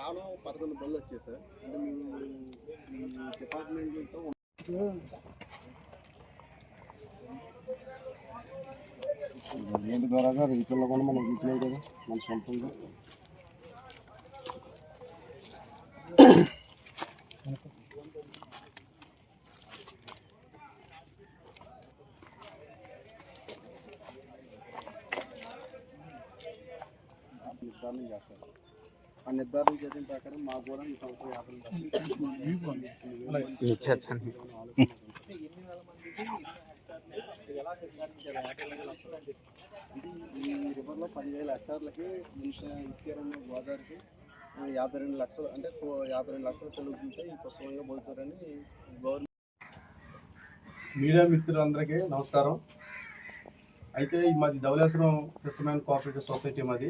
రావడం పదకొండు బళ్ళు వచ్చాయి సార్. అంటే మేము డిపార్ట్మెంట్తో ఏంటి ద్వారా రీతిలో కూడా మనం ఇచ్చినాయి కదా మన సొంతంగా. నిర్ధారణ చేసిన ప్రకారం మాకు కూడా ఈ సంవత్సరం యాభై లక్షలు ఇది ఈ రివర్లో పదివేల హెక్టార్లకి ఇంత విస్తీర్ణ గోదావరికి యాభై రెండు లక్షలు అంటే యాభై రెండు లక్షలు తెలుగుతుంటే ఈ పుస్తకంగా పోతారని గవర్నమెంట్ మీడియా మిత్రులందరికీ నమస్కారం. అయితే మాది ధవలేశ్వరం క్రిస్టమైన్ కోఆపరేటివ్ సొసైటీ మాది.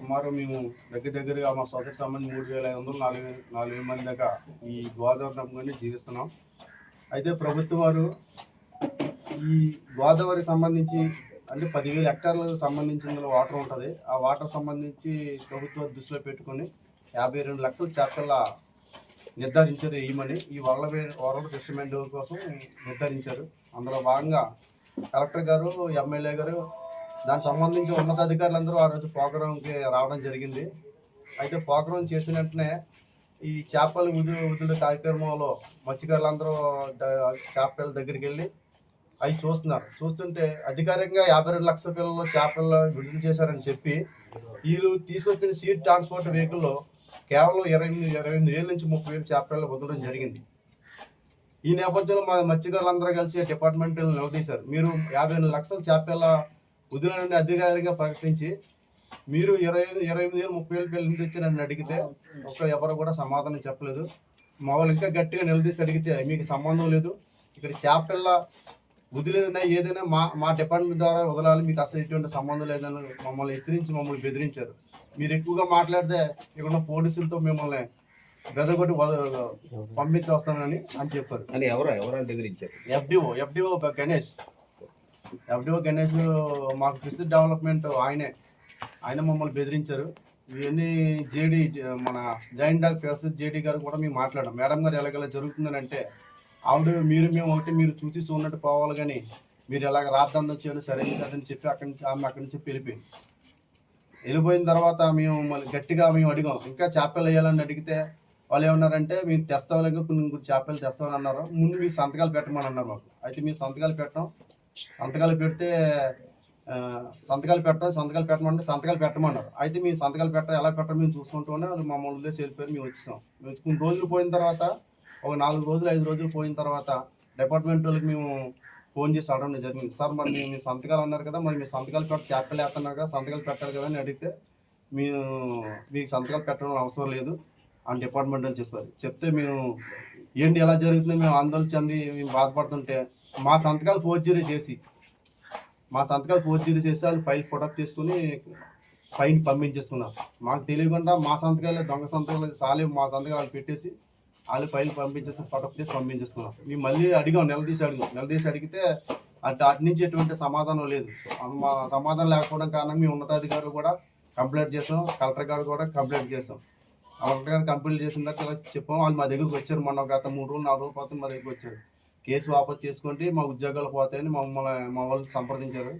సుమారు మేము దగ్గర దగ్గరగా మా సొసైటీ సంబంధించి మూడు వేల ఐదు వందలు నాలుగు వేల నాలుగు వేల మంది దాకా ఈ గోదావరి నమ్మకాన్ని జీవిస్తున్నాం. అయితే ప్రభుత్వం వారు ఈ గోదావరికి సంబంధించి అంటే పదివేల హెక్టార్లకు సంబంధించిన వాటర్ ఉంటుంది. ఆ వాటర్ సంబంధించి ప్రభుత్వం దృష్టిలో పెట్టుకొని యాభై రెండు లక్షల చేపల నిర్ధారించారు వేయమని ఈ వరల వరల్డ్ ఫిషర్మెంట్ కోసం నిర్ధారించారు. అందులో భాగంగా కలెక్టర్ గారు ఎమ్మెల్యే గారు దానికి సంబంధించి ఉన్నతాధికారులందరూ ఆ రోజు ప్రోగ్రాంకి రావడం జరిగింది. అయితే ప్రోగ్రాం చేసిన వెంటనే ఈ చేపలు ఉదు వదులు కార్యక్రమంలో మత్స్యకారులందరూ చేపల దగ్గరికి వెళ్ళి అవి చూస్తున్నారు. చూస్తుంటే అధికారికంగా యాభై రెండు లక్షల పిల్లలు చేపలు విడుదల చేశారని చెప్పి వీళ్ళు తీసుకొచ్చిన సీట్ ట్రాన్స్పోర్ట్ వెహికల్లో కేవలం ఇరవై ఎనిమిది ఇరవై ఎనిమిది వేల నుంచి ముప్పై వేలు చేపలు వదలడం జరిగింది. ఈ నేపథ్యంలో మా మత్స్యకారులందరూ కలిసి డిపార్ట్మెంట్ నిలదీశారు. మీరు యాభై ఎనిమిది లక్షల చేపల వదిలేనని అధికారికంగా ప్రకటించి మీరు ఇరవై ఇరవై ఎనిమిది వేలు ముప్పై వేలు పిల్లలు తెచ్చి నన్ను అడిగితే ఒక్క ఎవరు కూడా సమాధానం చెప్పలేదు. మా వాళ్ళు ఇంకా గట్టిగా నిలదీసి అడిగితే మీకు సంబంధం లేదు. ఇక్కడ చేపల వదిలేదన్నా ఏదైనా మా మా డిపార్ట్మెంట్ ద్వారా వదలాలి మీకు అసలు ఎటువంటి సంబంధం లేదని మమ్మల్ని ఎత్తిరించి మమ్మల్ని బెదిరించారు. మీరు ఎక్కువగా మాట్లాడితే ఇక్కడ ఉన్న పోలీసులతో మిమ్మల్ని బెదగొట్టి పంపించి వస్తానని అని చెప్పారు. అని ఎవరు ఎవరు బెదిరించారు? FDO FDO Ganesh. W Ganesh మాకు ఫిష్ డెవలప్మెంట్ ఆయనే. ఆయన మమ్మల్ని బెదిరించారు. ఇవన్నీ జేడీ మన జాయింట్ డాక్ ప్రస్తుత జేడీ గారు కూడా మేము మాట్లాడాం. మేడం గారు ఎలాగెలా జరుగుతుందని అంటే ఆవిడ మీరు మేము ఒకటి మీరు చూసి చూడనట్టు పోవాలి కానీ మీరు ఎలాగ రాద్దాం వచ్చారు సరే కాదని చెప్పి అక్కడి నుంచి ఆమె అక్కడి నుంచి వెళ్ళిపోయింది. వెళ్ళిపోయిన తర్వాత మేము మళ్ళీ గట్టిగా మేము అడిగాం. ఇంకా చేపలు వేయాలని అడిగితే వాళ్ళు ఏమన్నారంటే మీరు తెస్తావాలి కొన్ని చేపలు తెస్తామని అన్నారు. ముందు మీ సంతకాలు పెట్టమని అన్నారు మాకు. అయితే మీ సంతకాలు పెట్టడం సంతకాలు పెడితే సంతకాలు పెట్టడం సంతకాలు పెట్టమంటే సంతకాలు పెట్టమన్నారు. అయితే మేము సంతకాలు పెట్ట ఎలా పెట్టడం మేము చూసుకుంటూనే వాళ్ళు మమ్మల్ని వదిలేసి వెళ్ళిపోయారు మేము వచ్చేసాం. మేము కొన్ని రోజులు పోయిన తర్వాత ఒక నాలుగు రోజులు ఐదు రోజులు పోయిన తర్వాత డిపార్ట్మెంట్ వాళ్ళకి మేము ఫోన్ చేసి అడగడం జరిగింది. సార్ మరి మీ- సంతకాలు అన్నారు కదా మరి మీ సంతకాలు పెట్టి చేపలు వేస్తున్నారు కదా సంతకాలు పెట్టాలి కదా అని అడిగితే మీరు మీకు సంతకాలు పెట్టడం అవసరం లేదు అని డిపార్ట్మెంట్ అని చెప్పారు. చెప్తే మేము ఏంటి ఎలా జరుగుతుంది? మేము ఆందోళన చెంది మేము బాధపడుతుంటే మా సంతకాలు ఫోర్జరీ చేసి మా సంతకాలు ఫోర్జరీ చేసి వాళ్ళు ఫైల్ ఫోటప్ చేసుకుని ఫైన్ పంపించేసుకున్నారు మాకు తెలియకుండా మా సంతకాలు దొంగ సంతకాలు చాలే మా సంతకాలు వాళ్ళు పెట్టేసి వాళ్ళు ఫైల్ పంపించేసి ఫోటో చేసి పంపించేసుకున్నాం. మేము మళ్ళీ అడిగాం నిలదీసి అడిగాం. నిలదీసి అడిగితే అటు అటు నుంచి ఎటువంటి సమాధానం లేదు. మా సమాధానం లేకపోవడం కారణం మీ ఉన్నతాధికారులు కూడా కంప్లైంట్ చేసాం కలెక్టర్ గారు కూడా కంప్లైంట్ చేసాం. కలెక్టర్ గారు కంప్లైంట్ చేసిన తర్వాత చెప్పాం వాళ్ళు మా దగ్గరకు వచ్చారు మొన్న గత మూడు రోజులు నాలుగు రోజులు పోతే మా దగ్గరకు వచ్చారు. కేసు వాపస్ చేసుకుంటే మా ఉద్యోగాలు పోతాయని మమ్మల్ని మా వాళ్ళు సంప్రదించారు.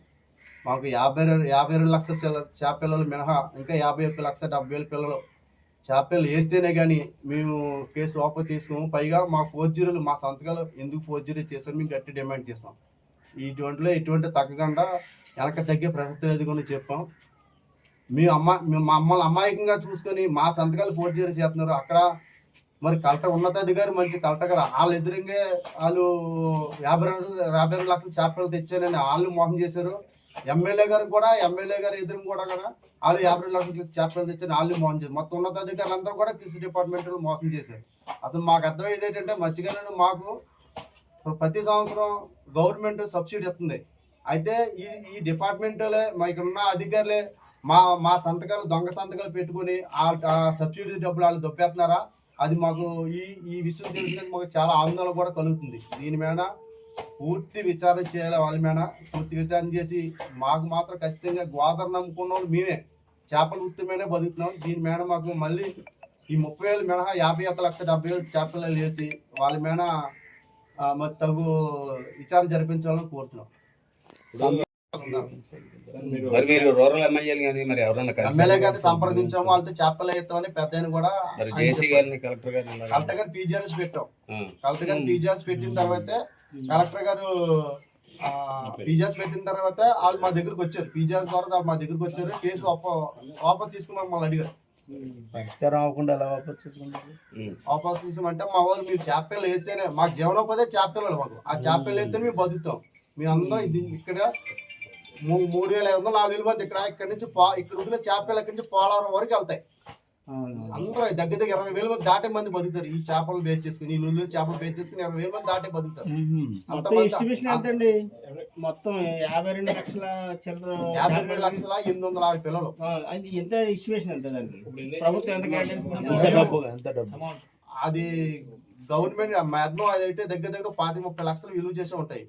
మాకు యాభై రెండు యాభై రెండు లక్షల చిల్ల- చేప పిల్లలు మినహా ఇంకా యాభై ఒక్క లక్ష డెబ్బై వేల పిల్లలు చేప పిల్లలు వేస్తేనే కానీ మేము కేసు వాపస్ తీసుకోము పైగా మా ఫోర్జరీలు మా సంతకాలు ఎందుకు ఫోర్జరీ చేశారు మేము గట్టి డిమాండ్ చేస్తాం ఇటువంటిలో ఇటువంటి తగ్గకుండా వెనక తగ్గే ప్రసక్తి లేదు కూడా చెప్పాం. మీ అమ్మ మా అమ్మల్ని అమాయకంగా చూసుకొని మా సంతకాలు ఫోర్జరీ చేస్తున్నారు. అక్కడ మరి కలెక్టర్ ఉన్నతాధికారి మంచి కలెక్టర్ గారు. వాళ్ళ ఎదురుగే వాళ్ళు యాభై రెండు యాభై రెండు లక్షల చేపలు తెచ్చారని వాళ్ళు మోసం చేశారు. ఎమ్మెల్యే గారు కూడా ఎమ్మెల్యే గారు ఎదురు కూడా కదా వాళ్ళు యాభై రెండు లక్షల చేపలు తెచ్చారు వాళ్ళు మోసం చేశారు. మొత్తం ఉన్నతాధికారులు అందరూ కూడా ఫిష్ డిపార్ట్మెంట్ మోసం చేశారు. అసలు మాకు అర్థమయ్యేది ఏంటంటే మత్స్యకారులు మాకు ప్రతి సంవత్సరం గవర్నమెంట్ సబ్సిడీ ఇస్తుంది. అయితే ఈ ఈ డిపార్ట్మెంట్లే మా ఇక్కడ ఉన్న అధికారులే మా మా సంతకాలు దొంగ సంతకాలు పెట్టుకుని ఆ సబ్సిడీ డబ్బులు వాళ్ళు దొబ్బేస్తున్నారా? అది మాకు ఈ ఈ విషయం తెలిసిన మాకు చాలా ఆందోళన కూడా కలుగుతుంది. దీని మీద పూర్తి విచారణ చేయాలి వాళ్ళ మీద. పూర్తి విచారణ చేసి మాకు మాత్రం ఖచ్చితంగా గోదావరి నమ్ముకున్న వాళ్ళు మేమే. చేపల వృత్తి మీద బతుకుతున్నాం. దీని మీద మాకు మళ్ళీ ఈ ముప్పై వేలు మినహా యాభై ఒక్క లక్ష డెబ్బై వేలు చేపలు వేసి వాళ్ళ మీద మరి తగు విచారణ జరిపించాలని కోరుతున్నాం. మరి మీరు రూరల్ ఎమ్మెల్యేలు కానీ మరి ఎవరన్నా ఎమ్మెల్యే గారిని సంప్రదించాము వాళ్ళతో చేపలు వేస్తామని పెద్ద ఆయన కూడా మరి జేసీ గారిని కలెక్టర్ గారిని కలెక్టర్ గారు పీజీఆర్ఎస్ పెట్టాం. కలెక్టర్ గారు పీజీఆర్ఎస్ పెట్టిన తర్వాత కలెక్టర్ గారు పీజీఆర్ఎస్ పెట్టిన తర్వాత వాళ్ళు మా దగ్గరకు వచ్చారు. పీజీఆర్ఎస్ ద్వారా వాళ్ళు మా దగ్గరకు వచ్చారు. కేసు వాప- వాపస్ తీసుకున్నాం మమ్మల్ని అడిగారు. అవ్వకుండా ఎలా వాపస్ వాపస్ తీసామంటే మా వాళ్ళు మీరు చేపలు వేస్తేనే మాకు జీవనోపాధి చేపలు మాకు. ఆ చేపలు వేస్తే మేము బతుకుతాం. మేము అందరం ఇది ఇక్కడ మూడు వేల ఐదు వందలు నాలుగు వేల మంది ఇక్కడ ఇక్కడ నుంచి పా ఇక్కడ వదిలే చేపలు ఇక్కడి నుంచి పోలవరం వరకు వెళ్తాయి. అందరూ దగ్గర దగ్గర ఇరవై వేల మంది దాటే మంది బతుకుతారు. ఈ చేపలు బేచ్ చేసుకుని ఈ నువ్వులు చేపలు బేచ్ చేసుకుని ఇరవై వేల మంది దాటే బతుకుతారు. మొత్తం యాభై రెండు లక్షల చిల్లర యాభై రెండు లక్షల ఎనిమిది వందల ఆరు పిల్లలు. ఎంత ఎస్టిమేషన్ ఎంత ప్రభుత్వం ఎంత అది గవర్నమెంట్ మాక్సిమం అది అయితే దగ్గర దగ్గర పాతి ముప్పై లక్షలు విలువ చేసి ఉంటాయి.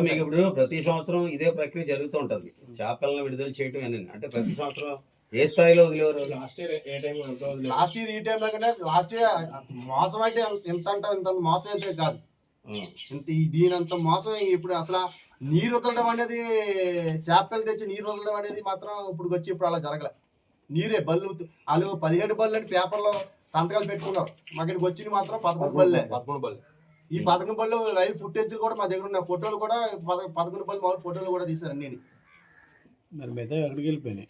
మీకు ఇప్పుడు ప్రతి సంవత్సరం ఇదే ప్రక్రియ జరుగుతూ ఉంటుంది. చేపలను విడుదల చేయటం అని. అంటే ప్రతి సంవత్సరం ఏ స్థాయిలో వదిలేవారు లాస్ట్ ఇయర్ ఈ టైం కంటే లాస్ట్ ఇయర్ మోసం అంటే ఎంత అంటే ఇంత మోసం అయితే కాదు. ఇంత ఈ- దీనంత మోసం ఇప్పుడు అసలు నీరు వదలడం అనేది చేపలు తెచ్చి నీరు వదలడం అనేది మాత్రం ఇప్పుడు వచ్చి ఇప్పుడు అలా జరగలే. నీరే బళ్ళు వాళ్ళు పదిహేడు బళ్ళు అని పేపర్లో సంతకాలు పెట్టుకున్నారు. మా ఇక్కడికి వచ్చింది మాత్రం పదకొండు బళ్ళే. పదకొండు బళ్ళు. ఈ పదకొండు బళ్ళు లైవ్ ఫుటేజ్ కూడా మా దగ్గర ఉన్న ఫోటోలు కూడా పద- పదకొండు బళ్ళు మామూలు ఫోటోలు కూడా తీశారు అన్ని మరి మిగతా ఎక్కడికి వెళ్ళిపోయినాయి.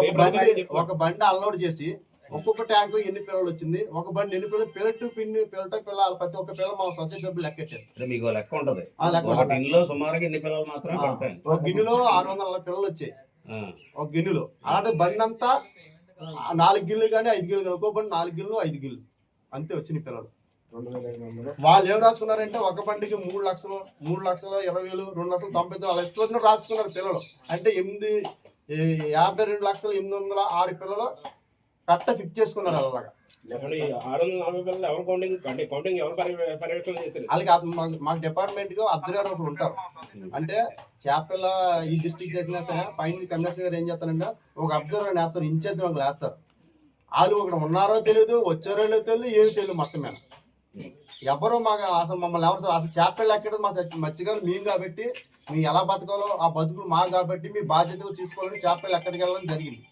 ఒక బండి ఒక బండి అన్లోడ్ చేసి ఒక్కొక్క ట్యాంకు ఎన్ని పిల్లలు వచ్చింది? ఒక బండి ఎన్ని పిల్లలు? పిల్ల టు పిన్ని పిల్లట పిల్ల ప్రతి ఒక్క పిల్ల మా సొసైటీ సభ్యులు లెక్కెట్టారు మీకు లెక్క ఉంటది. ఒక. టిన్లో సుమారుగా ఎన్ని పిల్లలు పడతాయి? ఒక గిన్నెలో ఆరు వందల నలభై పిల్లలు వచ్చాయి. ఒక గిన్నెలో. అలాంటి బండి అంతా నాలుగు గిన్నెలు కానీ ఐదు గిన్నెలు ఒక్కో బండి నాలుగు గిన్నెలు ఐదు గిన్నెలు. అంతే వచ్చినాయి పిల్లలు. వాళ్ళు ఏం రాసుకున్నారంటే ఒక బండికి మూడు లక్షలు మూడు లక్షల ఇరవై వేలు రెండు లక్షలు తొంభై తొమ్మిది అలా ఇష్టం రాసుకున్నారు పిల్లలు. అంటే ఎనిమిది యాభై రెండు లక్షలు ఎనిమిది వందల ఆరు పిల్లలు కట్ట ఫిక్స్ చేసుకున్నారు అలాగా. అతను మాకు- డిపార్ట్మెంట్గా అబ్జర్వర్ ఒకరు ఉంటారు. అంటే చేపల ఈ డిస్ట్రిక్ట్ చేసినా సరే పైన కమిషనర్ గారు ఏం చేస్తారంటే ఒక అబ్జర్వర్ వేస్తారు ఇన్ఛార్జ్ వాళ్ళు వేస్తారు. వాళ్ళు ఇక్కడ ఉన్నారో తెలియదు వచ్చారో లేదో తెలియదు ఏమి తెలియదు మొత్తం మీద. ఎవరు మాకు అసలు మమ్మల్ని ఎవరు అసలు చేపలు ఎక్కడ మా మత్స్యకారులు మేము కాబట్టి మేము ఎలా బతకాలో ఆ బతుకులు మాకు కాబట్టి మీ బాధ్యతగా తీసుకోవాలని చేపలు ఎక్కడికి వెళ్ళడం జరిగింది.